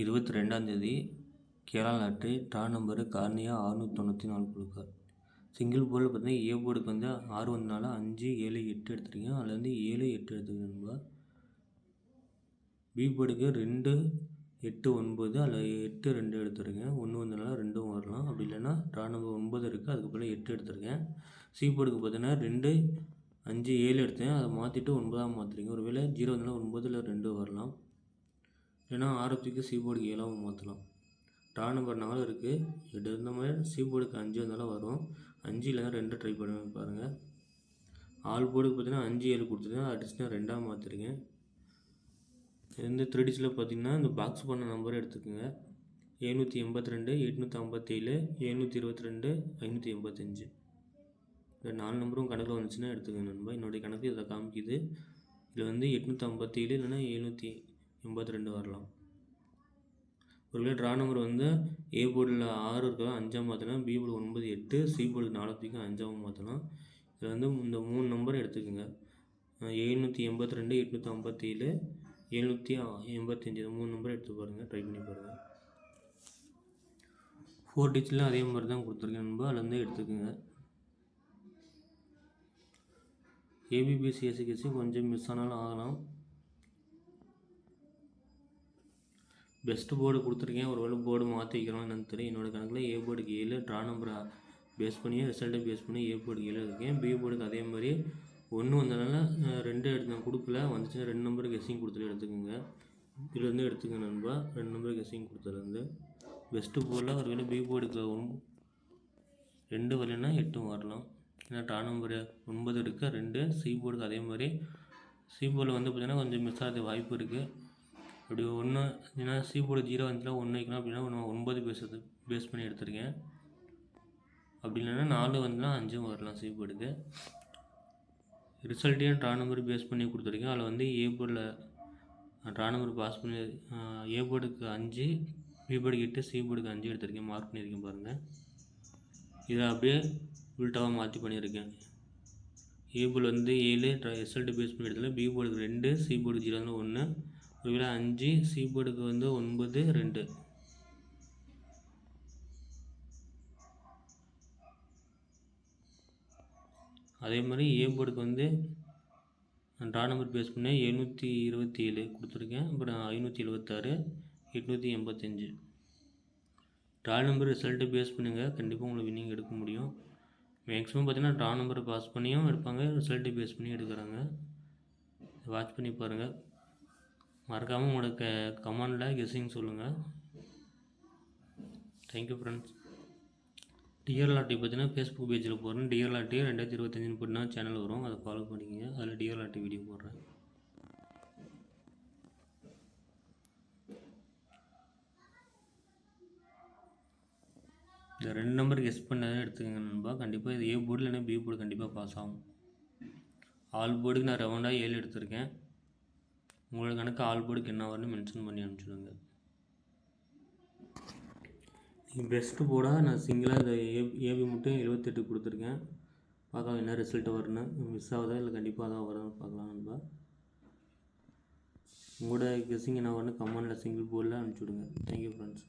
இருபத்தி ரெண்டாந்தேதி கேரளா நாட்டு ட்ரா நம்பரு கார்னியா ஆறுநூற்றி தொண்ணூற்றி நாலு கொடுக்கார் சிங்கிள் போர்டில் பார்த்தீங்கன்னா ஏ போர்டுக்கு வந்து ஆறு வந்தனால அஞ்சு ஏழு எட்டு எடுத்துருக்கீங்க. அதில் வந்து ஏழு எட்டு எடுத்துருக்கீங்க நண்பா பி போர்டுக்கு ரெண்டு எட்டு ஒன்பது அதில் எட்டு ரெண்டு எடுத்துருக்கேன் ஒன்று வந்தனால ரெண்டும் வரலாம். அப்படி இல்லைன்னா ட்ரா நம்பர் ஒன்பது இருக்குது அதுக்கு எட்டு எடுத்துருக்கேன். சி போர்டுக்கு பார்த்தீங்கன்னா ரெண்டு அஞ்சு ஏழு எடுத்தேன். அதை மாற்றிட்டு ஒன்பதாக மாற்றுறீங்க ஒருவேளை ஜீரோ வந்தனால ஒன்பதில் ரெண்டு வரலாம். இல்லைன்னா ஆரத்துக்கு சீபோர்டுக்கு ஏழாவும் மாற்றலாம் ட்ரா நம்பர் நாலு இருக்குது எட்டு இருந்த மாதிரி சீபோர்டுக்கு அஞ்சு வந்தாலும் வரும். அஞ்சு இல்லைனா ரெண்டு ட்ரை பண்ணி பாருங்கள் ஆல் போர்டுக்கு பார்த்தீங்கன்னா அஞ்சு ஏழு கொடுத்துருக்கேன். அடிச்சுனா ரெண்டாக மாற்றிருக்கேன் இந்த த்ரீடிஸில் பார்த்தீங்கன்னா இந்த பாக்ஸ் பண்ண நம்பரை எடுத்துக்கோங்க. எழுநூற்றி எண்பத்தி ரெண்டு எட்நூற்றி ஐம்பத்தேழு எழுநூற்றி இருபத்தி ரெண்டு ஐநூற்றி எண்பத்தஞ்சு. இந்த நாலு நம்பரும் கணக்கில் வந்துச்சுன்னா எடுத்துக்கோங்க நண்பா. என்னுடைய கணக்கு இதை காமிக்குது. இதில் வந்து எட்நூற்றி ஐம்பத்தேழு இல்லைன்னா எழுநூற்றி எண்பத்தி ரெண்டு வரலாம். ஒருவேளை ட்ரா நம்பர் வந்து ஏ போர்டில் ஆறு இருக்க அஞ்சாம் மாற்றலாம் பி போர்டு ஒன்பது எட்டு சி போர்டு நாலாவது அஞ்சாவும் மாற்றலாம் இதில் வந்து இந்த மூணு நம்பர் எடுத்துக்கோங்க. எழுநூற்றி எண்பத்தி ரெண்டு எட்நூற்றி ஐம்பத்தேழு எழுநூற்றி எண்பத்தஞ்சு இந்த மூணு நம்பர் எடுத்து பாருங்கள் ட்ரை பண்ணி பாருங்கள் ஃபோர் டிஜிட்லாம் அதே மாதிரி தான் கொடுத்துருக்கேன் நம்ப அதில் எடுத்துக்கோங்க. ஏபிபிசி கொஞ்சம் மிஸ் ஆனாலும் ஆகலாம். பெஸ்ட்டு போர்டு கொடுத்துருக்கேன். ஒரு வேளை போர்டு மாற்றி வைக்கிறோம் என்னன்னு தெரியும் என்னோடய கணக்கில் ஏ போர்டுக்கு ஏழு ட்ரா நம்பர் பேஸ் பண்ணி ரிசல்ட்டை பேஸ் பண்ணி ஏ போர்டுக்கு ஏழு இருக்கேன். பி போர்டுக்கு அதே மாதிரி ஒன்று வந்ததுனால ரெண்டு எடுத்து கொடுக்கல. வந்துச்சுன்னா ரெண்டு நம்பர் கெஸ்ஸிங் கொடுத்துட்டு எடுத்துக்கோங்க. இதுலேருந்து எடுத்துக்க நண்பா. ரெண்டு நம்பர் கெஸ்ஸிங் கொடுத்துலேருந்து பெஸ்ட்டு போர்டில் ஒரு வேளை பி போர்டுக்கு ரெண்டு வரலன்னா எட்டும் வரலாம். ஏன்னா டா நம்பர் ஒன்பது இருக்குது ரெண்டு. சி போர்டுக்கு அதே மாதிரி. சி போர்டில் வந்து பார்த்திங்கன்னா கொஞ்சம் மிஸ் ஆகிறது வாய்ப்பு இருக்குது அப்படி ஒன்று ஏன்னா சி போட ஜீரோ வந்துச்சுன்னா ஒன்று வைக்கணும் அப்படின்னா நான் ஒன்பது பேசுறது பேஸ் பண்ணி எடுத்திருக்கேன். அப்படி இல்லைன்னா நாலு வந்துன்னா அஞ்சும் வரலாம் சி போர்டுக்கு ரிசல்ட்டையும் ட்ரா நம்பர் பேஸ் பண்ணி கொடுத்துருக்கேன்? அதில் வந்து ஏ போர்டில் ட்ரா நம்பர் பாஸ் பண்ணி ஏ போர்டுக்கு அஞ்சு பி போர்டுக்கு எட்டு சி போர்டுக்கு அஞ்சு எடுத்திருக்கேன். மார்க் பண்ணியிருக்கேன் பாருங்கள் இதை அப்படியே உல்ட்டாவாக மாற்றி பண்ணியிருக்கேன். ஏ போர்டு வந்து ஏழு ரிசல்ட்டு பேஸ் பண்ணி எடுத்துல பி போர்டுக்கு ரெண்டு சி போர்டுக்கு ஜீரோ ஒன்று ஒருவேளை அஞ்சு சிபோர்டுக்கு வந்து ஒன்பது ரெண்டு. அதே மாதிரி ஏ போர்டுக்கு வந்து ட்ரா நம்பர் பேஸ் பண்ணி எழுநூற்றி இருபத்தி ஏழு கொடுத்துருக்கேன். அப்புறம் ஐநூற்றி எழுபத்தாறு எட்நூற்றி எண்பத்தஞ்சு. ட்ரா நம்பர் ரிசல்ட்டு பேஸ் பண்ணுங்கள் கண்டிப்பாக உங்களுக்கு வின்னிங் எடுக்க முடியும். மேக்ஸிமம் பார்த்தீங்கன்னா ட்ரா நம்பரை பாஸ் பண்ணியும் எடுப்பாங்க. ரிசல்ட்டு பேஸ் பண்ணி எடுக்கிறாங்க. வாட்ச் பண்ணி பாருங்கள் மறக்காமல் உங்களோட க கமெண்டில் கெஸ்ஸிங் சொல்லுங்கள் தேங்க்யூ ஃப்ரெண்ட்ஸ் டிஆர்லாட்டி பார்த்தீங்கன்னா ஃபேஸ்புக் பேஜில் போடுறேன் டிஆர்லாட்டி ரெண்டாயிரத்தி இருபத்தஞ்சுன்னு போட்டினா சேனல் வரும். அதை ஃபாலோ பண்ணிக்கங்க. அதில் டிஆர்லாட்டி வீடியோ போடுறேன். இந்த ரெண்டு நம்பர் கெஸ் பண்ணதான் எடுத்துக்கோங்க நண்பா. கண்டிப்பாக இது ஏ போர்டு இல்லைன்னா பி போர்டு கண்டிப்பாக பாஸ் ஆகும். ஆல் போர்டுக்கு நான் ரவுண்டாக ஏழு எடுத்திருக்கேன். உங்களோட கணக்கு ஆல் போர்டுக்கு என்ன வரணும் மென்ஷன் பண்ணி அனுப்பிச்சுடுங்க. பெஸ்ட்டு போர்டாக நான் சிங்கிளாக இந்த ஏ ஏபி மட்டும் எழுபத்தெட்டு கொடுத்துருக்கேன். பார்க்கலாம் என்ன ரிசல்ட்டு வரணும் மிஸ் ஆகுதா இல்லை கண்டிப்பாக தான் வரும் பார்க்கலாம் நண்பா. உங்களோட கெஸ்ஸிங் என்ன வரணும் கமெண்டில் சிங்கிள் போர்டில் அனுப்பிச்சுடுங்க. Thank you friends